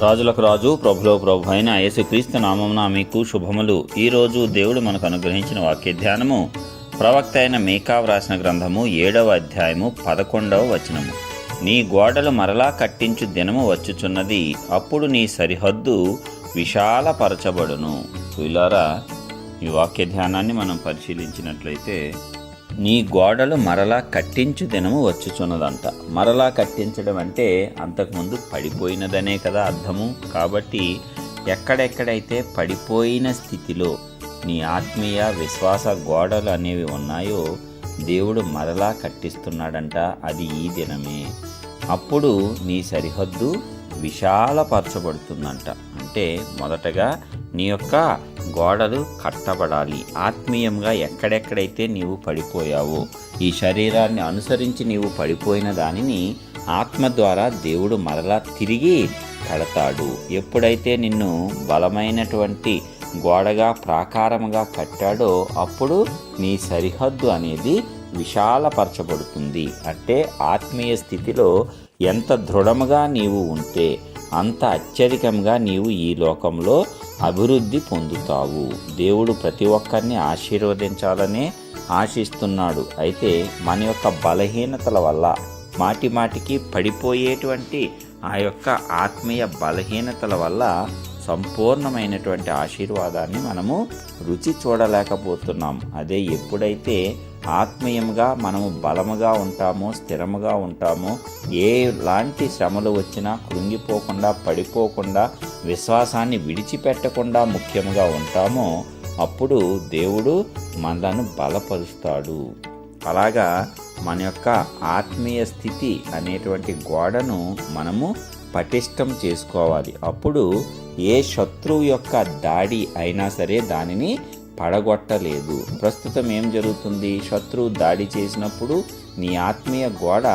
రాజులకు రాజు ప్రభులో ప్రభు అయిన యేసుక్రీస్తు నామమున మీకు శుభములు. ఈరోజు దేవుడు మనకు అనుగ్రహించిన వాక్య ధ్యానము ప్రవక్త అయిన మీకా వ్రాసిన గ్రంథము ఏడవ అధ్యాయము పదకొండవ వచనము. నీ గోడలు మరలా కట్టించు దినము వచ్చుచున్నది అప్పుడు నీ సరిహద్దు విశాలపరచబడును. ఇలారా ఈ వాక్య ధ్యానాన్ని మనం పరిశీలించినట్లయితే నీ గోడలు మరలా కట్టించు దినము వచ్చుచున్నదంట. మరలా కట్టించడం అంటే అంతకుముందు పడిపోయినదనే కదా అర్థము. కాబట్టి ఎక్కడెక్కడైతే పడిపోయిన స్థితిలో నీ ఆత్మీయ విశ్వాస గోడలు అనేవి ఉన్నాయో దేవుడు మరలా కట్టిస్తున్నాడంట. అది ఈ దినమే. అప్పుడు నీ సరిహద్దు విశాలపరచబడుతుందంట. అంటే మొదటగా నీ యొక్క గోడలు కట్టబడాలి. ఆత్మీయంగా ఎక్కడెక్కడైతే నీవు పడిపోయావో ఈ శరీరాన్ని అనుసరించి నీవు పడిపోయిన దానిని ఆత్మ ద్వారా దేవుడు మరలా తిరిగి కడతాడు. ఎప్పుడైతే నిన్ను బలమైనటువంటి గోడగా ప్రాకారముగా కట్టాడో అప్పుడు నీ సరిహద్దు అనేది విశాలపరచబడుతుంది. అంటే ఆత్మీయ స్థితిలో ఎంత దృఢముగా నీవు ఉంటే అంత అత్యధికంగా నీవు ఈ లోకంలో అభివృద్ధి పొందుతావు. దేవుడు ప్రతి ఒక్కరిని ఆశీర్వదించాలనే ఆశిస్తున్నాడు. అయితే మన యొక్క బలహీనతల వల్ల మాటి మాటికి పడిపోయేటువంటి ఆ యొక్క ఆత్మీయ బలహీనతల వల్ల సంపూర్ణమైనటువంటి ఆశీర్వాదాన్ని మనము రుచి చూడలేకపోతున్నాం. అదే ఎప్పుడైతే ఆత్మీయంగా మనము బలముగా ఉంటామో స్థిరముగా ఉంటామో లాంటి శ్రమలు వచ్చినా కృంగిపోకుండా పడిపోకుండా విశ్వాసాన్ని విడిచిపెట్టకుండా ముఖ్యంగా ఉంటామో అప్పుడు దేవుడు మనలను బలపరుస్తాడు. అలాగా మన యొక్క ఆత్మీయ స్థితి అనేటువంటి గోడను మనము పటిష్టం చేసుకోవాలి. అప్పుడు ఏ శత్రువు యొక్క దాడి అయినా సరే దానిని పడగొట్టలేదు. ప్రస్తుతం ఏం జరుగుతుంది? శత్రువు దాడి చేసినప్పుడు నీ ఆత్మీయ గోడ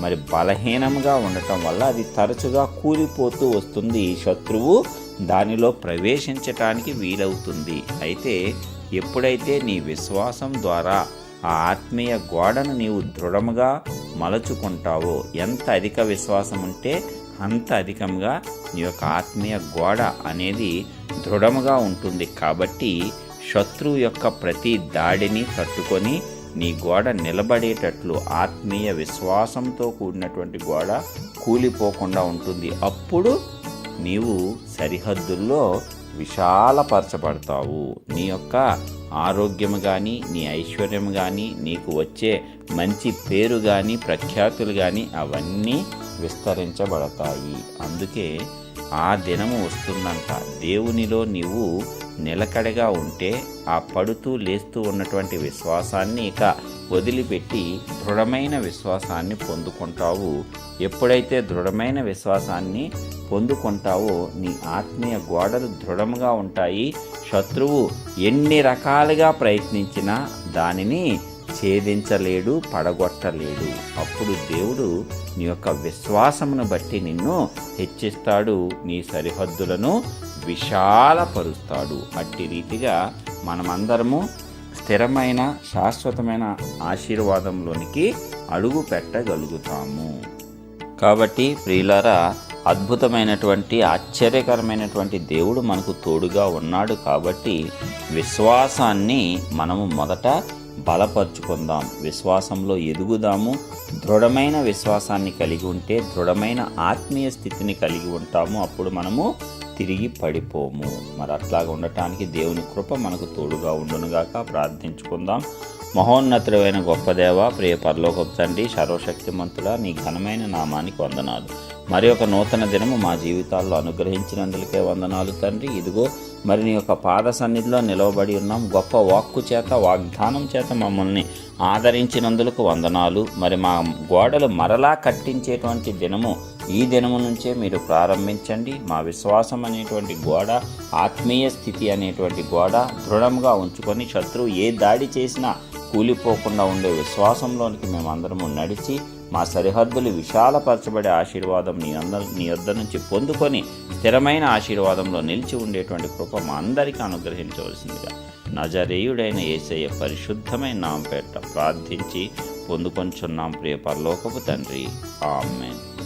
మరి బలహీనంగా ఉండటం వల్ల అది తరచుగా కూలిపోతూ వస్తుంది. శత్రువు దానిలో ప్రవేశించటానికి వీలవుతుంది. అయితే ఎప్పుడైతే నీ విశ్వాసం ద్వారా ఆ ఆత్మీయ గోడను నీవు దృఢముగా మలచుకుంటావో ఎంత అధిక విశ్వాసం ఉంటే అంత అధికంగా నీ యొక్క ఆత్మీయ గోడ అనేది దృఢముగా ఉంటుంది. కాబట్టి శత్రువు యొక్క ప్రతి దాడిని తట్టుకొని నీ గోడ నిలబడేటట్లు ఆత్మీయ విశ్వాసంతో కూడినటువంటి గోడ కూలిపోకుండా ఉంటుంది. అప్పుడు నీవు సరిహద్దుల్లో విశాలపరచబడతావు. నీ యొక్క ఆరోగ్యం కానీ నీ ఐశ్వర్యం కానీ నీకు వచ్చే మంచి పేరు కానీ ప్రఖ్యాతులు కానీ అవన్నీ విస్తరించబడతాయి. అందుకే ఆ దినము వస్తుందంట. దేవునిలో నీవు నిలకడగా ఉంటే ఆ పడుతూ లేస్తూ ఉన్నటువంటి విశ్వాసాన్ని ఇక వదిలిపెట్టి దృఢమైన విశ్వాసాన్ని పొందుకుంటావు. ఎప్పుడైతే దృఢమైన విశ్వాసాన్ని పొందుకుంటావో నీ ఆత్మీయ గోడలు దృఢంగా ఉంటాయి. శత్రువు ఎన్ని రకాలుగా ప్రయత్నించినా దానిని ఛేదించలేడు పడగొట్టలేడు. అప్పుడు దేవుడు నీ యొక్క విశ్వాసమును బట్టి నిన్ను హెచ్చిస్తాడు నీ సరిహద్దులను విశాలపరుస్తాడు. అట్టి రీతిగా మనమందరము స్థిరమైన శాశ్వతమైన ఆశీర్వాదంలోనికి అడుగు పెట్టగలుగుతాము. కాబట్టి ప్రియులారా అద్భుతమైనటువంటి ఆశ్చర్యకరమైనటువంటి దేవుడు మనకు తోడుగా ఉన్నాడు కాబట్టి విశ్వాసాన్ని మనము మొదట బలపరుచుకుందాం. విశ్వాసంలో ఎదుగుదాము. దృఢమైన విశ్వాసాన్ని కలిగి ఉంటే దృఢమైన ఆత్మీయ స్థితిని కలిగి ఉంటాము. అప్పుడు మనము తిరిగి పడిపోము. మరి అట్లాగా ఉండటానికి దేవుని కృప మనకు తోడుగా ఉండునుగాక ప్రార్థించుకుందాం. మహోన్నతుడైన గొప్ప దేవ ప్రియ పరలోకపు తండ్రి సర్వశక్తిమంతుడా నీ ఘనమైన నామానికి వందనాలు. మరి ఒక నూతన దినము మా జీవితాల్లో అనుగ్రహించినందుకే వందనాలు తండ్రి. ఇదిగో మరి నీ యొక్క పాద సన్నిధిలో నిలవబడి ఉన్నాం. గొప్ప వాక్కు చేత వాగ్దానం చేత మమ్మల్ని ఆదరించినందులకు వందనాలు. మరి మా గోడలు మరలా కట్టించేటువంటి దినము ఈ దినము నుంచే మీరు ప్రారంభించండి. మా విశ్వాసం అనేటువంటి గోడ ఆత్మీయ స్థితి అనేటువంటి గోడ దృఢంగా ఉంచుకొని శత్రువు ఏ దాడి చేసినా కూలిపోకుండా ఉండే విశ్వాసంలోనికి మేమందరము నడిచి మా సరిహద్దులు విశాలపరచబడే ఆశీర్వాదం నీ అందరి నీ వద్ద నుంచి పొందుకొని స్థిరమైన ఆశీర్వాదంలో నిలిచి ఉండేటువంటి కృప మా అందరికీ అనుగ్రహించవలసిందిగా నజరేయుడైన ఏసయ్య పరిశుద్ధమైన నామపేట ప్రార్థించి పొందుకొంచున్నాం ప్రియ పరలోకపు తండ్రి. ఆమెన్.